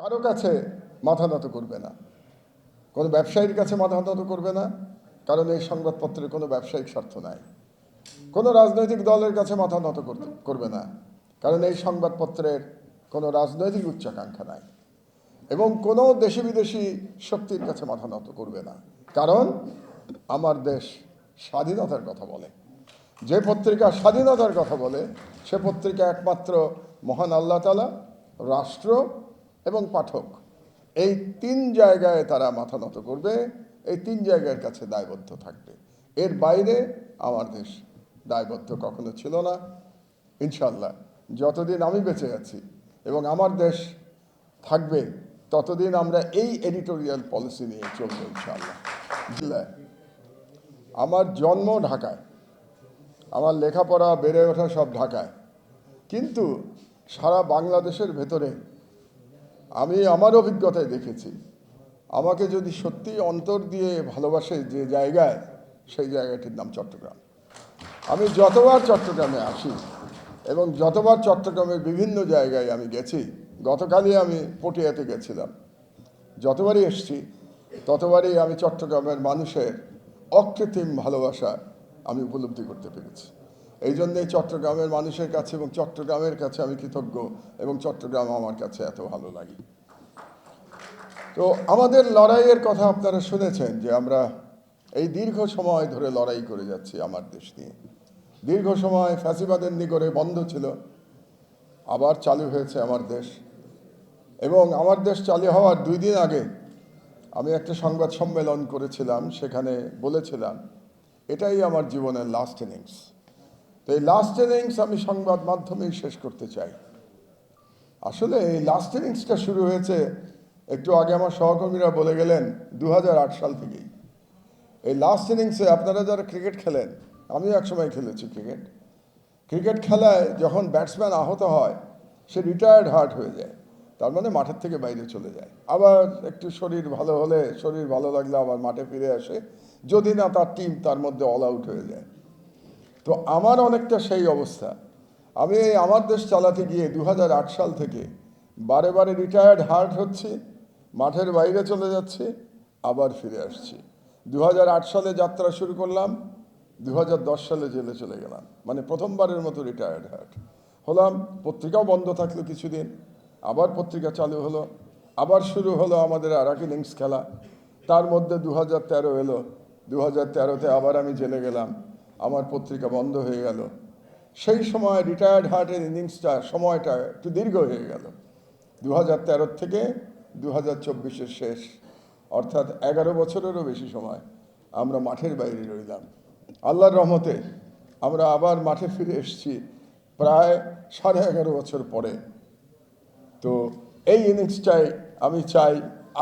কারও কাছে মাথা নত করবে না। কোনো ব্যবসায়ীর কাছে মাথা নত করবে না, কারণ এই সংবাদপত্রের কোনো ব্যবসায়িক স্বার্থ নাই। কোনো রাজনৈতিক দলের কাছে মাথা নত করবে না, কারণ এই সংবাদপত্রের কোনো রাজনৈতিক উচ্চাকাঙ্ক্ষা নাই। এবং কোনো দেশি বিদেশি শক্তির কাছে মাথা নত করবে না, কারণ আমার দেশ স্বাধীনতার কথা বলে। যে পত্রিকা স্বাধীনতার কথা বলে, সে পত্রিকা একমাত্র মহান আল্লাহ তালা রাষ্ট্র এবং পাঠক। এই তিন জায়গায় তারা মাথা নত করবে, এই তিন জায়গার কাছে দায়বদ্ধ থাকবে। এর বাইরে আমার দেশ দায়বদ্ধ কখনো ছিল না। ইনশাল্লাহ যতদিন আমি বেঁচে আছি এবং আমার দেশ থাকবে, ততদিন আমরা এই এডিটোরিয়াল পলিসি নিয়ে চলবো ইনশাল্লাহ আমার জন্ম ঢাকায়, আমার লেখাপড়া বেড়ে ওঠা সব ঢাকায়। কিন্তু সারা বাংলাদেশের ভেতরে আমি আমার অভিজ্ঞতায় দেখেছি। আমাকে যদি সত্যি অন্তর দিয়ে ভালোবাসে যে জায়গায়, সেই জায়গাটির নাম চট্টগ্রাম। আমি যতবার চট্টগ্রামে আসি এবং যতবার চট্টগ্রামের বিভিন্ন জায়গায় আমি গেছি, গতকালই আমি পটিয়াতে গেছিলাম। যতবারই এসছি, ততবারই আমি চট্টগ্রামের মানুষের অকৃত্রিম ভালোবাসা আমি উপলব্ধি করতে পেরেছি। এই জন্যেই চট্টগ্রামের মানুষের কাছে এবং চট্টগ্রামের কাছে আমি কৃতজ্ঞ এবং চট্টগ্রাম আমার কাছে এত ভালো লাগে। তো আমাদের লড়াইয়ের কথা আপনারা শুনেছেন যে আমরা এই দীর্ঘ সময় ধরে লড়াই করে যাচ্ছি আমার দেশ নিয়ে। দীর্ঘ সময় ফ্যাসিবাদের নিগড়ে বন্ধ ছিল, আবার চালু হয়েছে আমার দেশ। এবং আমার দেশ চালু হওয়ার দুই দিন আগে আমি একটা সংবাদ সম্মেলন করেছিলাম, সেখানে বলেছিলাম, এটাই আমার জীবনের লাস্ট ইনিংস এই লাস্ট ইনিংস আমি সংবাদ মাধ্যমেই শেষ করতে চাই। আসলে এই লাস্ট ইনিংসটা শুরু হয়েছে একটু আগে আমার সহকর্মীরা বলে গেলেন দু হাজার আট সাল থেকেই। এই লাস্ট ইনিংসে আপনারা যারা ক্রিকেট খেলেন, আমিও একসময় খেলেছি ক্রিকেট ক্রিকেট খেলায় যখন ব্যাটসম্যান আহত হয়, সে রিটায়ার্ড হার্ট হয়ে যায়। তার মানে মাঠের থেকে বাইরে চলে যায়। আবার একটু শরীর ভালো হলে, শরীর ভালো লাগলে আবার মাঠে ফিরে আসে। যদি না তার টিম তার মধ্যে অল আউট হয়ে যায়। তো আমার অনেকটা সেই অবস্থা। আমি আমার দেশ চালাতে গিয়ে দু হাজার আট সাল থেকে বারে বারে রিটায়ার্ড হার্ট হচ্ছে, মাঠের বাইরে চলে যাচ্ছে, আবার ফিরে আসছি। দু হাজার আট সালে যাত্রা শুরু করলাম দু হাজার দশ সালে জেলে চলে গেলাম মানে প্রথমবারের মতো রিটায়ার্ড হার্ট হলাম, পত্রিকাও বন্ধ থাকল কিছুদিন, আবার পত্রিকা চালু হলো, আবার শুরু হলো আমাদের আর এক ইনিংস খেলা। তার মধ্যে দু হাজার তেরো এলো দু হাজার তেরোতে আবার আমি জেলে গেলাম আমার পত্রিকা বন্ধ হয়ে গেল। সেই সময় রিটায়ার্ড হার্টের ইনিংসটা সময়টা একটু দীর্ঘ হয়ে গেল। দু হাজার তেরোর থেকে দু হাজার চব্বিশের শেষ, অর্থাৎ এগারো বছরেরও বেশি সময় আমরা মাঠের বাইরে রইলাম। আল্লাহর রহমতে আমরা আবার মাঠে ফিরে এসেছি প্রায় সাড়ে এগারো বছর পরে। তো এই ইনিংসটাই আমি চাই,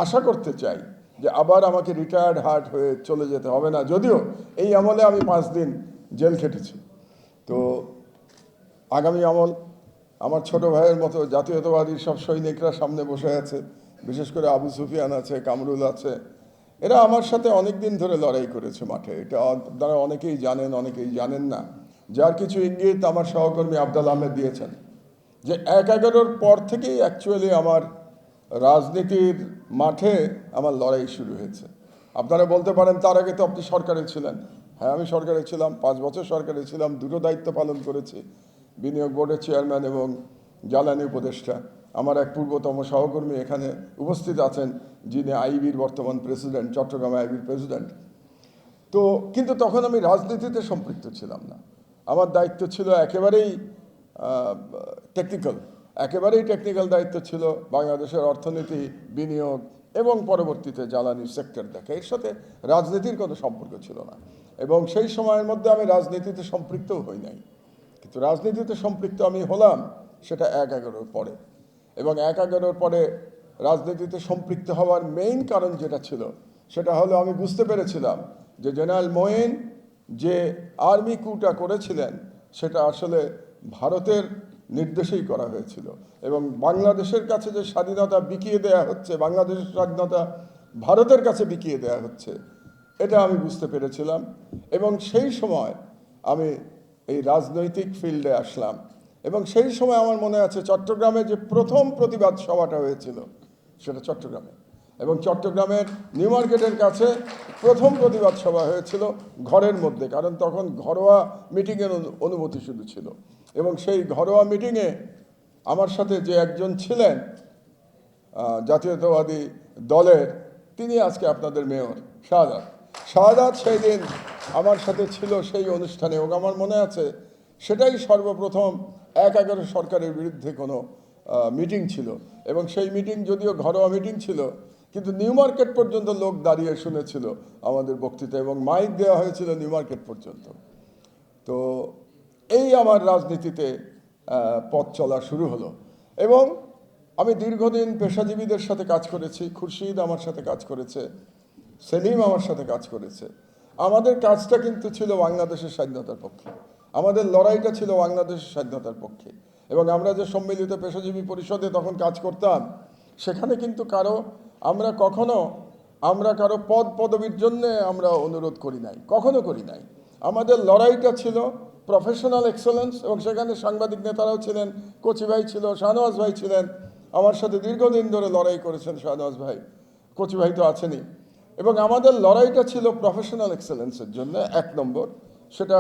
আশা করতে চাই যে আবার আমাকে রিটায়ার্ড হার্ট হয়ে চলে যেতে হবে না। যদিও এই আমলে আমি পাঁচ দিন জেল খেটেছি। তো আগামী আমল আমার ছোট ভাইয়ের মতো জাতীয়তাবাদী সব সৈনিকরা সামনে বসে আছে, বিশেষ করে আবু সুফিয়ান আছে, কামরুল আছে। এরা আমার সাথে অনেক দিন ধরে লড়াই করেছে মাঠে। এটা আপনারা অনেকেই জানেন অনেকেই জানেন না। যার কিছু ইঙ্গিত আমার সহকর্মী আবদাল আহমেদ দিয়েছেন। যে এক এগারোর পর থেকেই অ্যাকচুয়ালি আমার রাজনীতির মাঠে আমার লড়াই শুরু হয়েছে। আপনারা বলতে পারেন তার আগে তো আপনি সরকারে ছিলেন। হ্যাঁ আমি সরকারে ছিলাম, পাঁচ বছর সরকারে ছিলাম, দুটো দায়িত্ব পালন করেছি। বিনিয়োগ বোর্ডের চেয়ারম্যান এবং জ্বালানি উপদেষ্টা। আমার এক পূর্বতম সহকর্মী এখানে উপস্থিত আছেন, যিনি আইবির বর্তমান প্রেসিডেন্ট, চট্টগ্রাম আইবির প্রেসিডেন্ট। তো, কিন্তু তখন আমি রাজনীতিতে সম্পৃক্ত ছিলাম না। আমার দায়িত্ব ছিল একেবারেই টেকনিক্যাল একেবারেই টেকনিক্যাল দায়িত্ব ছিল বাংলাদেশের অর্থনীতি, বিনিয়োগ এবং পরবর্তীতে জ্বালানি সেক্টর দেখা। এর সাথে রাজনীতির কোনো সম্পর্ক ছিল না। এবং সেই সময়ের মধ্যে আমি রাজনীতিতে সম্পৃক্তও হই নাই। কিন্তু রাজনীতিতে সম্পৃক্ত আমি হলাম, সেটা এক এগারোর পরে। এবং এক এগারোর পরে রাজনীতিতে সম্পৃক্ত হওয়ার মেইন কারণ যেটা ছিল, সেটা হলো আমি বুঝতে পেরেছিলাম যে জেনারেল মোয়েন যে আর্মি কুটা করেছিলেন, সেটা আসলে ভারতের নির্দেশেই করা হয়েছিল। এবং বাংলাদেশের কাছে যে স্বাধীনতা বিকিয়ে দেয়া হচ্ছে, বাংলাদেশের স্বাধীনতা ভারতের কাছে বিকিয়ে দেয়া হচ্ছে, এটা আমি বুঝতে পেরেছিলাম। এবং সেই সময় আমি এই রাজনৈতিক ফিল্ডে আসলাম। এবং সেই সময় আমার মনে আছে, চট্টগ্রামে যে প্রথম প্রতিবাদ সভাটা হয়েছিল, সেটা চট্টগ্রামে। এবং চট্টগ্রামের নিউ মার্কেটের কাছে প্রথম প্রতিবাদ সভা হয়েছিল ঘরের মধ্যে, কারণ তখন ঘরোয়া মিটিংয়ের অনু- অনুমতি শুধু ছিল। এবং সেই ঘরোয়া মিটিংয়ে আমার সাথে যে একজন ছিলেন জাতীয়তাবাদী দলের, তিনি আজকে আপনাদের মেয়র, শাহাদাত। শাহাদাত সেই দিন আমার সাথে ছিল সেই অনুষ্ঠানে এবং আমার মনে আছে সেটাই সর্বপ্রথম এক এগারো সরকারের বিরুদ্ধে কোনো মিটিং ছিল। এবং সেই মিটিং যদিও ঘরোয়া মিটিং ছিল কিন্তু নিউ মার্কেট পর্যন্ত লোক দাঁড়িয়ে শুনেছিল আমাদের বক্তৃতা এবং মাইক দেওয়া হয়েছিল নিউ মার্কেট পর্যন্ত। তো এই আমার রাজনীতিতে পথ চলা শুরু হলো এবং আমি দীর্ঘদিন পেশাজীবীদের সাথে কাজ করেছি, খুরশিদ আমার সাথে কাজ করেছে, সেলিম আমার সাথে কাজ করেছে। আমাদের কাজটা কিন্তু ছিল বাংলাদেশের স্বাধীনতার পক্ষে। আমাদের লড়াইটা ছিল বাংলাদেশের স্বাধীনতার পক্ষে। এবং আমরা যে সম্মিলিত পেশাজীবী পরিষদে তখন কাজ করতাম, সেখানে কিন্তু কারও আমরা কখনো, আমরা কারও পদ পদবীর জন্য আমরা অনুরোধ করি নাই, কখনো করি নাই। আমাদের লড়াইটা ছিল প্রফেশনাল এক্সেলেন্স এবং সেখানে সাংবাদিক নেতারাও ছিলেন, কচি ভাই ছিল, শাহনওয়াজ ভাই ছিলেন। আমার সাথে দীর্ঘদিন ধরে লড়াই করেছেন শাহনওয়াজ ভাই, কচি ভাই তো আছেনই। এবং আমাদের লড়াইটা ছিল প্রফেশনাল এক্সেলেন্সের জন্য, এক নম্বর। সেটা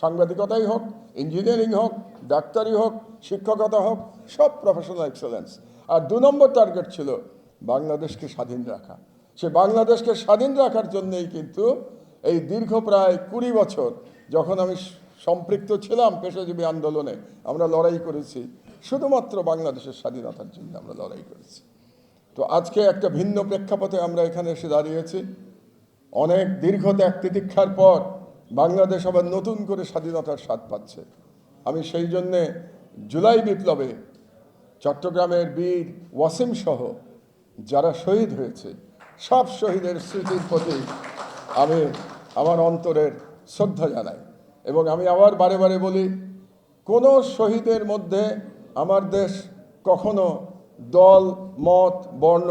সাংবাদিকতাই হোক ইঞ্জিনিয়ারিং হোক, ডাক্তারি হোক, শিক্ষকতা হোক, সব প্রফেশনাল এক্সেলেন্স আর দু নম্বর টার্গেট ছিল বাংলাদেশকে স্বাধীন রাখা। সে বাংলাদেশকে স্বাধীন রাখার জন্যই কিন্তু এই দীর্ঘ প্রায় কুড়ি বছর যখন আমি সম্পৃক্ত ছিলাম পেশাজীবী আন্দোলনে, আমরা লড়াই করেছি। শুধুমাত্র বাংলাদেশের স্বাধীনতার জন্য আমরা লড়াই করেছি। তো আজকে একটা ভিন্ন প্রেক্ষাপটে আমরা এখানে এসে দাঁড়িয়েছি। অনেক দীর্ঘ ত্যাগ তিতিক্ষার পর বাংলাদেশ আবার নতুন করে স্বাধীনতার স্বাদ পাচ্ছে। আমি সেই জন্যে জুলাই বিপ্লবে চট্টগ্রামের বীর ওয়াসিম সহ যারা শহীদ হয়েছে, সব শহীদের স্মৃতির প্রতি আমি আমার অন্তরের শ্রদ্ধা জানাই এবং আমি আবার বারে বারে বলি, কোনো শহীদের মধ্যে আমার দেশ কখনো দল, মত, বর্ণ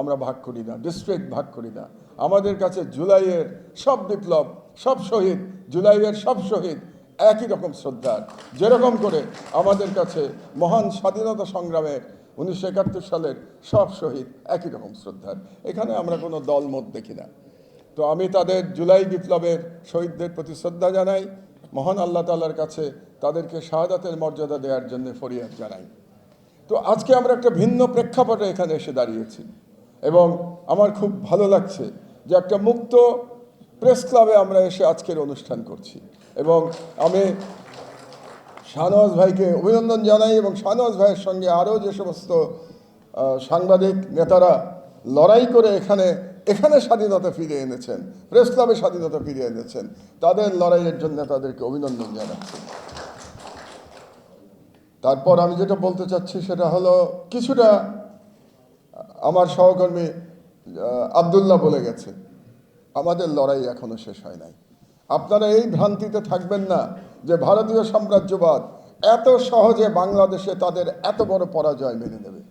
আমরা ভাগ করি না ডিস্ট্রিক্ট ভাগ করি না। আমাদের কাছে জুলাইয়ের সব বিপ্লব, সব শহীদ, জুলাইয়ের সব শহীদ একই রকম শ্রদ্ধার। যেরকম করে আমাদের কাছে মহান স্বাধীনতা সংগ্রামের উনিশশো একাত্তর সালের সব শহীদ একই রকম শ্রদ্ধার। এখানে আমরা কোনো দলমত দেখি না। তো আমি তাদের জুলাই বিপ্লবের শহীদদের প্রতি শ্রদ্ধা জানাই, মহান আল্লাহ তাআলার কাছে তাদেরকে শাহাদাতের মর্যাদা দেওয়ার জন্য ফরিয়াদ জানাই। তো আজকে আমরা একটা ভিন্ন প্রেক্ষাপটে এখানে এসে দাঁড়িয়েছি এবং আমার খুব ভালো লাগছে যে একটা মুক্ত প্রেস ক্লাবে আমরা এসে আজকের অনুষ্ঠান করছি এবং আমি শাহনওয়াজ ভাইকে অভিনন্দন জানাই এবং শাহনওয়াজ ভাইয়ের সঙ্গে আরও যে সমস্ত সাংবাদিক নেতারা লড়াই করে এখানে এখানে স্বাধীনতা ফিরিয়ে এনেছেন, প্রেস ক্লাবে স্বাধীনতা ফিরিয়ে এনেছেন, তাদের লড়াইয়ের জন্য তাদেরকে অভিনন্দন জানাচ্ছি। তারপর আমি যেটা বলতে চাচ্ছি সেটা হলো কিছুটা আমার সহকর্মী আবদুল্লাহ বলে গেছে, আমাদের লড়াই এখনও শেষ হয় নাই। আপনারা এই ভ্রান্তিতে থাকবেন না যে ভারতীয় সাম্রাজ্যবাদ এত সহজে বাংলাদেশে তাদের এত বড় পরাজয় মেনে নেবে।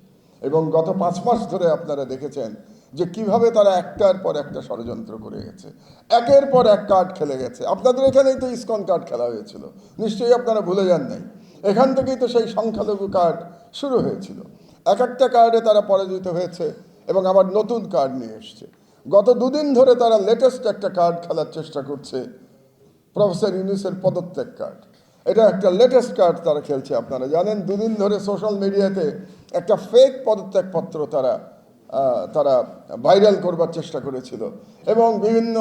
এবং গত পাঁচ মাস ধরে আপনারা দেখেছেন যে কীভাবে তারা একটার পর একটা ষড়যন্ত্র করে গেছে। একের পর এক কার্ড খেলে গেছে। আপনাদের এখানেই তো ইস্কন কার্ড খেলা হয়েছিল। নিশ্চয়ই আপনারা ভুলে যান নাই। এখান থেকেই তো সেই সংখ্যালঘু কার্ড শুরু হয়েছিল। এক একটা কার্ডে তারা পরাজিত হয়েছে এবং আবার নতুন কার্ড নিয়ে এসছে। গত দুদিন ধরে তারা লেটেস্ট একটা কার্ড খেলার চেষ্টা করছে। প্রফেসর ইউনুসের পদত্যাগ কার্ড। এটা একটা লেটেস্ট কার্ড তারা খেলছে, আপনারা জানেন। দুদিন ধরে সোশ্যাল মিডিয়াতে একটা ফেক পদত্যাগপত্র তারা তারা ভাইরাল করবার চেষ্টা করেছিল। এবং বিভিন্ন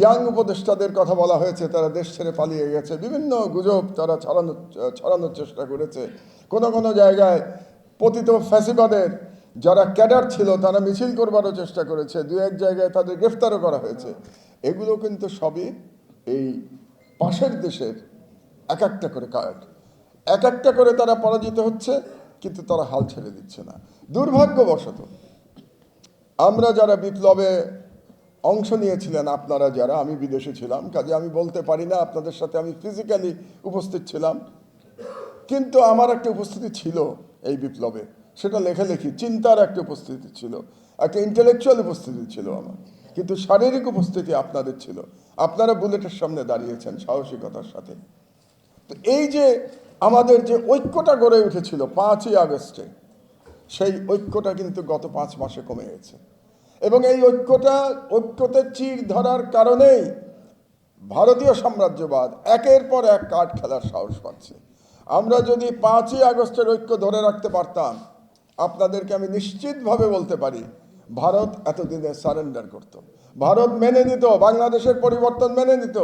ইয়াং উপদেষ্টাদের কথা বলা হয়েছে, তারা দেশ ছেড়ে পালিয়ে গেছে। বিভিন্ন গুজব তারা ছড়ানোর ছড়ানোর চেষ্টা করেছে। কোনো কোনো জায়গায় পতিত ফ্যাসিবাদের যারা ক্যাডার ছিল, তারা মিছিল করবারও চেষ্টা করেছে। দু এক জায়গায় তাদের গ্রেফতারও করা হয়েছে। এগুলো কিন্তু সবই এই পাশের দেশের এক একটা করে কার্ড। এক একটা করে তারা পরাজিত হচ্ছে, কিন্তু তারা হাল ছেড়ে দিচ্ছে না। দুর্ভাগ্যবশত আমরা যারা বিপ্লবে অংশ নিয়েছিলেন, আপনারা যারা, আমি বিদেশে ছিলাম, কাজে আমি বলতে পারি না, আপনাদের সাথে আমি ফিজিক্যালি উপস্থিত ছিলাম। কিন্তু আমার একটা উপস্থিতি ছিল এই বিপ্লবে। সেটা লেখালেখি, চিন্তার একটা উপস্থিতি ছিল। একটা ইন্টেলেকচুয়াল উপস্থিতি ছিল আমার। কিন্তু শারীরিক উপস্থিতি আপনাদের ছিল। আপনারা বুলেটের সামনে দাঁড়িয়েছেন সাহসিকতার সাথে। তো এই যে আমাদের যে ঐক্যটা গড়ে উঠেছিল পাঁচই আগস্টে, সেই ঐক্যটা কিন্তু গত পাঁচ মাসে কমে গেছে। এবং এই ঐক্যটা, ঐক্যতে চির ধরার কারণেই ভারতীয় সাম্রাজ্যবাদ একের পর এক কাঠ খেলার সাহস পাচ্ছে। আমরা যদি পাঁচই আগস্টের ঐক্য ধরে রাখতে পারতাম, আপনাদেরকে আমি নিশ্চিতভাবে বলতে পারি ভারত এতদিনে সারেন্ডার করত। ভারত মেনে নিত, বাংলাদেশের পরিবর্তন মেনে নিত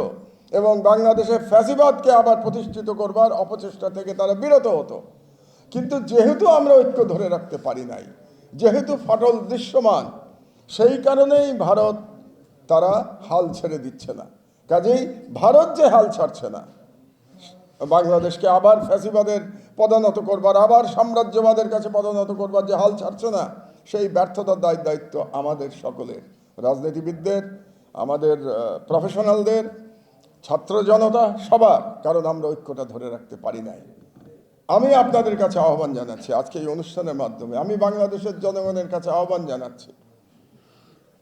এবং বাংলাদেশের ফ্যাসিবাদকে আবার প্রতিষ্ঠিত করবার অপচেষ্টা থেকে তারা বিরত হতো। কিন্তু যেহেতু আমরা ঐক্য ধরে রাখতে পারি নাই, যেহেতু ফাটল দৃশ্যমান, সেই কারণেই ভারত তারা হাল ছেড়ে দিচ্ছে না। কাজেই ভারত যে হাল ছাড়ছে না, বাংলাদেশকে আবার ফ্যাসিবাদের পদানত করবার, আবার সাম্রাজ্যবাদের কাছে পদানত করবার যে হাল ছাড়ছে না সেই ব্যর্থতার দায় দায়িত্ব আমাদের সকলের। রাজনীতিবিদদের, আমাদের প্রফেশনালদের ছাত্র জনতা, সবার, কারণ আমরা ঐক্যটা ধরে রাখতে পারি নাই। আমি আপনাদের কাছে আহ্বান জানাচ্ছি আজকে এই অনুষ্ঠানের মাধ্যমে। আমি বাংলাদেশের জনগণের কাছে আহ্বান জানাচ্ছি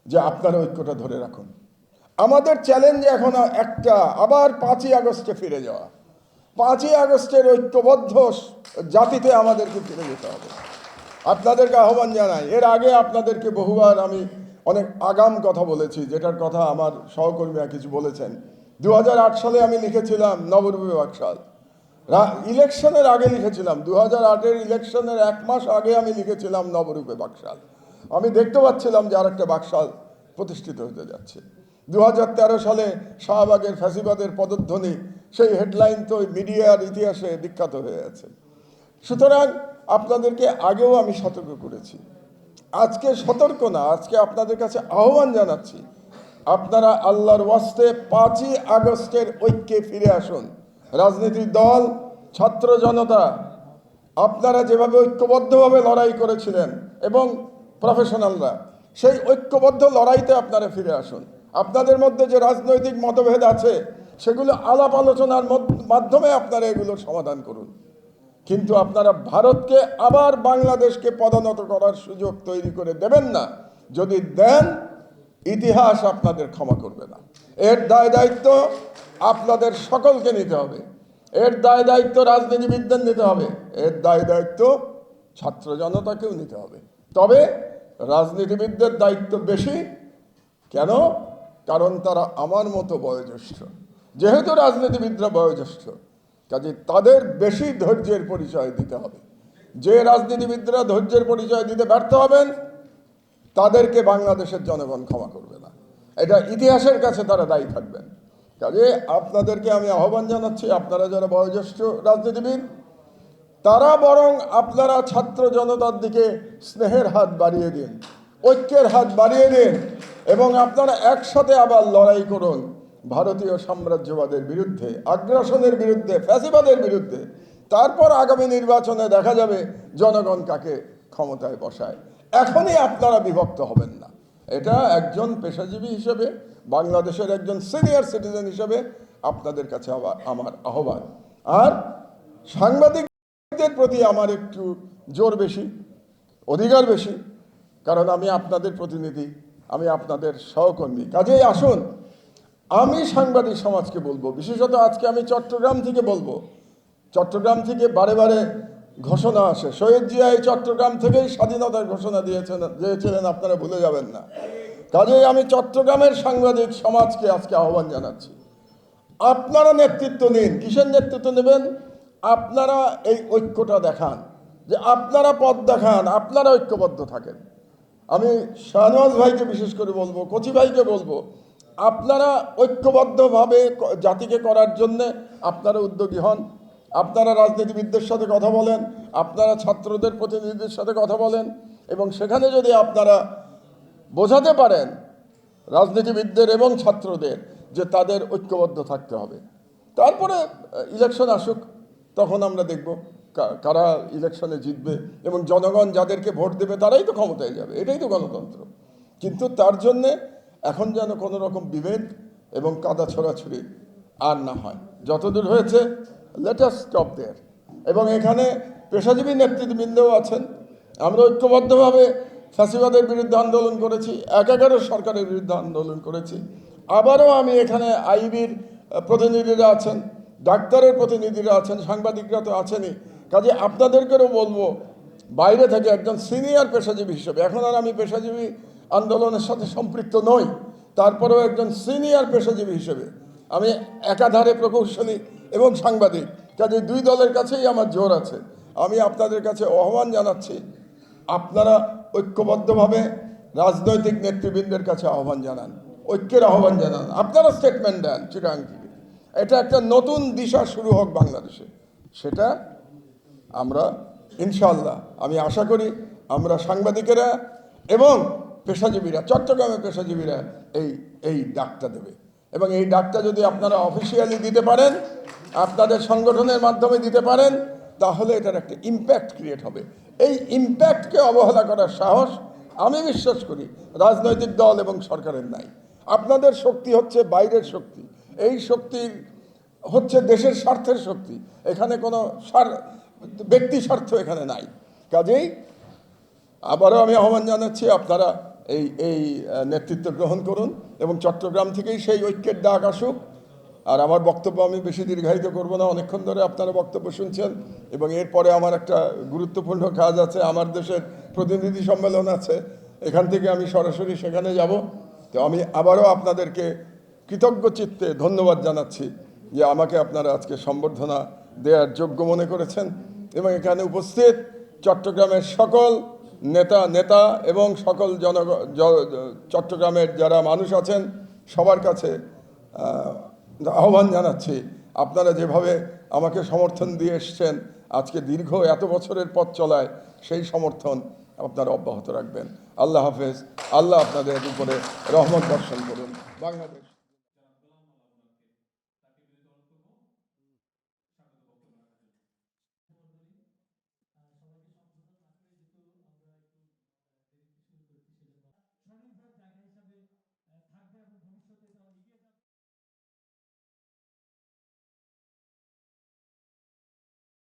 যে আপনারা ঐক্যটা ধরে রাখুন। আমাদের চ্যালেঞ্জ এখন একটা, আবার পাঁচই আগস্টে ফিরে যাওয়া। পাঁচই আগস্টের ঐক্যবদ্ধ জাতিতে আমাদেরকে ফিরে যেতে হবে। আপনাদেরকে আহ্বান জানাই। এর আগে আপনাদেরকে বহুবার আমি অনেক আগাম কথা বলেছি, যেটার কথা আমার সহকর্মীরা কিছু বলেছেন। দু হাজার আট সালে আমি লিখেছিলাম নবরূপে বাকশাল ইলেকশনের আগে লিখেছিলাম। দু হাজার আটের ইলেকশনের এক মাস আগে আমি লিখেছিলাম নবরূপে বাকশাল আমি দেখতে পাচ্ছিলাম যে আরেকটা বাকশাল প্রতিষ্ঠিত হতে যাচ্ছে। দু হাজার তেরো সালে শাহবাগের ফ্যাসিবাদের পদধ্বনি সেই হেডলাইন তো মিডিয়ার ইতিহাসে বিখ্যাত হয়ে আছে। সুতরাং আপনাদেরকে আগেও আমি সতর্ক করেছি। আজকে সতর্ক না, আজকে আপনাদের কাছে আহ্বান জানাচ্ছি, আপনারা আল্লাহর ওয়াস্তে পাঁচই আগস্টের ঐক্যে ফিরে আসুন। রাজনীতির দল, ছাত্র জনতা, আপনারা যেভাবে ঐক্যবদ্ধভাবে লড়াই করেছিলেন এবং প্রফেশনালরা সেই ঐক্যবদ্ধ লড়াইতে আপনারা ফিরে আসুন। আপনাদের মধ্যে যে রাজনৈতিক মতভেদ আছে, সেগুলো আলাপ আলোচনার মাধ্যমে আপনারা এগুলোর সমাধান করুন। কিন্তু আপনারা ভারতকে আবার বাংলাদেশকে পদানত করার সুযোগ তৈরি করে দেবেন না। যদি দেন, ইতিহাস আপনাদের ক্ষমা করবে না। এর দায় দায়িত্ব আপনাদের সকলকে নিতে হবে। এর দায় দায়িত্ব রাজনীতিবিদদের নিতে হবে। এর দায় দায়িত্ব ছাত্র জনতাকেও নিতে হবে। তবে রাজনীতিবিদদের দায়িত্ব বেশি। কেন? কারণ তারা আমার মতো বয়োজ্যেষ্ঠ। যেহেতু রাজনীতিবিদরা বয়োজ্যেষ্ঠ কাজে তাদের বেশি ধৈর্যের পরিচয় দিতে হবে। যে রাজনীতিবিদরা ধৈর্যের পরিচয় দিতে ব্যর্থ হবেন, তাদেরকে বাংলাদেশের জনগণ ক্ষমা করবে না। এটা ইতিহাসের কাছে তারা দায়ী থাকবেন। কাজে আপনাদেরকে আমি আহ্বান জানাচ্ছি, আপনারা যারা বয়োজ্যেষ্ঠ রাজনীতিবিদ, তারা বরং আপনারা ছাত্র জনতার দিকে স্নেহের হাত বাড়িয়ে দিন, ঐক্যের হাত বাড়িয়ে দিন এবং আপনারা একসাথে আবার লড়াই করুন। ভারতীয় সাম্রাজ্যবাদের বিরুদ্ধে, আগ্রাসনের বিরুদ্ধে, ফ্যাসিবাদের বিরুদ্ধে, তারপর আগামী নির্বাচনে দেখা যাবে জনগণ কাকে ক্ষমতায় বসায়। এখনই আপনারা বিভক্ত হবেন না। এটা একজন পেশাজীবী হিসেবে, বাংলাদেশের একজন সিনিয়র সিটিজেন হিসেবে আপনাদের কাছে আবার আমার আহ্বান। আর সাংবাদিকদের প্রতি আমার একটু জোর বেশি, অধিকার বেশি, কারণ আমি আপনাদের প্রতিনিধি, আমি আপনাদের সহকর্মী। কাজেই আসুন আমি সাংবাদিক সমাজকে বলব, বিশেষত আজকে আমি চট্টগ্রাম থেকে বলব। চট্টগ্রাম থেকে বারে বারে ঘোষণা আসে। শহীদ জিয়া এই চট্টগ্রাম থেকেই স্বাধীনতার ঘোষণা দিয়েছেন, দিয়েছিলেন, আপনারা ভুলে যাবেন না। কাজেই আমি চট্টগ্রামের সাংবাদিক সমাজকে আজকে আহ্বান জানাচ্ছি। আপনারা নেতৃত্ব নিন। কিসের নেতৃত্ব নেবেন? আপনারা এই ঐক্যটা দেখান, যে আপনারা পথ দেখান, আপনারা ঐক্যবদ্ধ থাকেন। আমি শাহনওয়াজ ভাইকে বিশেষ করে বলব, কচি ভাইকে বলব আপনারা ঐক্যবদ্ধভাবে জাতিকে করার জন্যে আপনারা উদ্যোগী হন। আপনারা রাজনীতিবিদদের সাথে কথা বলেন, আপনারা ছাত্রদের প্রতিনিধিদের সাথে কথা বলেন এবং সেখানে যদি আপনারা বোঝাতে পারেন রাজনীতিবিদদের এবং ছাত্রদের যে তাদের ঐক্যবদ্ধ থাকতে হবে। তারপরে ইলেকশন আসুক, তখন আমরা দেখব কারা ইলেকশনে জিতবে এবং জনগণ যাদেরকে ভোট দেবে তারাই তো ক্ষমতায় যাবে, এটাই তো গণতন্ত্র। কিন্তু তার জন্যে এখন যেন কোনো রকম বিভেদ এবং কাদা ছড়াছড়ি আর না হয়। যতদূর হয়েছে লেটাস স্টপ দেয়ার এবং এখানে পেশাজীবী নেতৃত্ববৃন্দও আছেন। আমরা ঐক্যবদ্ধভাবে ফ্যাসিবাদের বিরুদ্ধে আন্দোলন করেছি, এক এগারো সরকারের বিরুদ্ধে আন্দোলন করেছি। আবারও আমি এখানে আইবির প্রতিনিধিরা আছেন, ডাক্তারের প্রতিনিধিরা আছেন, সাংবাদিকরা তো আছেনই। কাজে আপনাদেরকেও বলব, বাইরে থেকে একজন সিনিয়র পেশাজীবী হিসেবে, এখন আর আমি পেশাজীবী আন্দোলনের সাথে সম্পৃক্ত নই, তারপরেও একজন সিনিয়র পেশাজীবী হিসেবে আমি একাধারে প্রকৌশলী এবং সাংবাদিক, কাজে দুই দলের কাছেই আমার জোর আছে। আমি আপনাদের কাছে আহ্বান জানাচ্ছি, আপনারা ঐক্যবদ্ধভাবে রাজনৈতিক নেতৃবৃন্দের কাছে আহ্বান জানান, ঐক্যের আহ্বান জানান। আপনারা স্টেটমেন্ট দেন থেকে। এটা একটা নতুন দিশা শুরু হোক বাংলাদেশে। সেটা আমরা ইনশাল্লাহ আমি আশা করি আমরা সাংবাদিকেরা এবং পেশাজীবীরা, চট্টগ্রামের পেশাজীবীরা এই এই ডাকটা দেবে। এবং এই ডাকটা যদি আপনারা অফিসিয়ালি দিতে পারেন, আপনাদের সংগঠনের মাধ্যমে দিতে পারেন, তাহলে এটার একটা ইম্প্যাক্ট ক্রিয়েট হবে। এই ইম্প্যাক্টকে অবহেলা করার সাহস আমি বিশ্বাস করি রাজনৈতিক দল এবং সরকারের নাই। আপনাদের শক্তি হচ্ছে বাইরের শক্তি। এই শক্তির হচ্ছে দেশের স্বার্থের শক্তি। এখানে কোনো স্বার, ব্যক্তি স্বার্থ এখানে নাই। কাজেই আবারও আমি আহ্বান জানাচ্ছি আপনারা এই এই নেতৃত্ব গ্রহণ করুন এবং চট্টগ্রাম থেকেই সেই ঐক্যের ডাক আসুক। আর আমার বক্তব্য আমি বেশি দীর্ঘায়িত করব না, অনেকক্ষণ ধরে আপনারা বক্তব্য শুনছেন এবং এরপরে আমার একটা গুরুত্বপূর্ণ কাজ আছে, আমার দেশের প্রতিনিধি সম্মেলন আছে, এখান থেকে আমি সরাসরি সেখানে যাব। তো আমি আবারও আপনাদেরকে কৃতজ্ঞ চিত্তে ধন্যবাদ জানাচ্ছি যে আমাকে আপনারা আজকে সম্বর্ধনা দেওয়ার যোগ্য মনে করেছেন এবং এখানে উপস্থিত চট্টগ্রামের সকল নেতা নেতা এবং সকল জন চট্টগ্রামের যারা মানুষ আছেন, সবার কাছে আহ্বান জানাচ্ছি, আপনারা যেভাবে আমাকে সমর্থন দিয়ে এসছেন, আজকে দীর্ঘ এত বছরের পথ চলায় সেই সমর্থন আপনারা অব্যাহত রাখবেন। আল্লাহ হাফেজ, আল্লাহ আপনাদের উপরে রহমত বর্ষণ করুন। বাংলাদেশ।